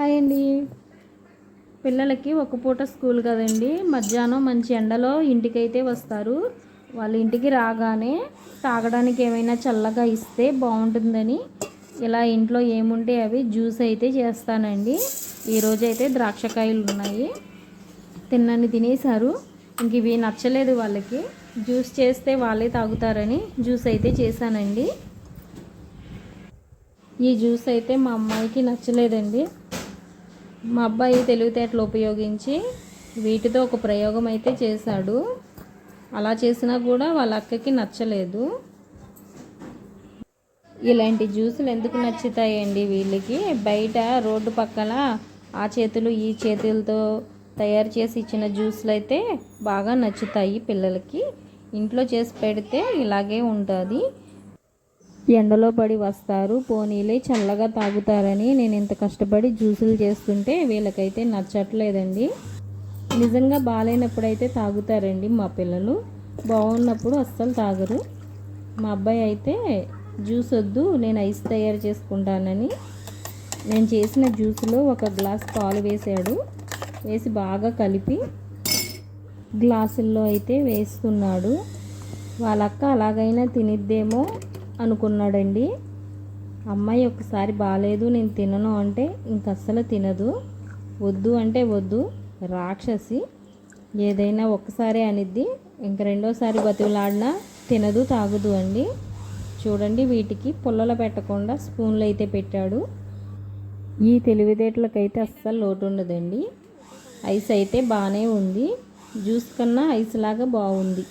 Hi అండి. పిల్లలకి ఒక పూట స్కూల్ కదండి. మధ్యాహ్నం మంచి ఎండలో ఇంటికైతే వస్తారు. వాళ్ళ ఇంటికి రాగానే తాగడానికి ఏమైనా చల్లగా ఇస్తే బాగుంటుందని ఇలా ఇంట్లో ఏముంటే అవి జ్యూస్ అయితే చేస్తానండి. ఈరోజు అయితే ద్రాక్షకాయలు ఉన్నాయి. తిన్నని తినేశారు. ఇంక ఇవి నచ్చలేదు వాళ్ళకి. జ్యూస్ చేస్తే వాళ్ళే తాగుతారని జ్యూస్ అయితే చేశానండి. ఈ జ్యూస్ అయితే మా అమ్మాయికి నచ్చలేదండి. మా అబ్బాయి తెలివితేటలు ఉపయోగించి వీటితో ఒక ప్రయోగం అయితే చేశాడు. అలా చేసినా కూడా వాళ్ళ అక్కకి నచ్చలేదు. ఇలాంటి జ్యూసులు ఎందుకు నచ్చుతాయండి వీళ్ళకి? బయట రోడ్డు పక్కన ఆ చేతులు ఈ చేతులతో తయారు చేసి ఇచ్చిన జ్యూసులు అయితే బాగా నచ్చుతాయి పిల్లలకి. ఇంట్లో చేసి పెడితే ఇలాగే ఉంటుంది. ఎండలో పడి వస్తారు. పోనీలే చల్లగా తాగుతారని నేను ఇంత కష్టపడి జ్యూసులు చేస్తుంటే వీళ్ళకైతే నచ్చట్లేదండి. నిజంగా బాగాలేనప్పుడైతే తాగుతారండి మా పిల్లలు. బాగున్నప్పుడు అస్సలు తాగరు. మా అబ్బాయి అయితే జ్యూస్ వద్దు నేను ఐస్ తయారు చేసుకుంటానని. నేను చేసిన జ్యూస్లో ఒక గ్లాస్ పాలు వేసాడు వేసి బాగా కలిపి గ్లాసుల్లో అయితే వేస్తున్నాడు. వాళ్ళక్క అలాగైనా తినిద్దేమో అనుకున్నాడండి. అమ్మాయి ఒకసారి బాగాలేదు నేను తినను అంటే ఇంక అస్సలు తినదు. వద్దు అంటే వద్దు రాక్షసి. ఏదైనా ఒక్కసారే అనిద్ది ఇంక రెండోసారి బతుకులాడినా తినదు తాగదు అండి. చూడండి వీటికి పుల్లలు పెట్టకుండా స్పూన్లు అయితే పెట్టాడు. ఈ తెలివితేటలకైతే అస్సలు లోటు ఉండదండి ఐస్ అయితే బాగానే ఉంది. జ్యూస్ కన్నా ఐస్ లాగా బాగుంది.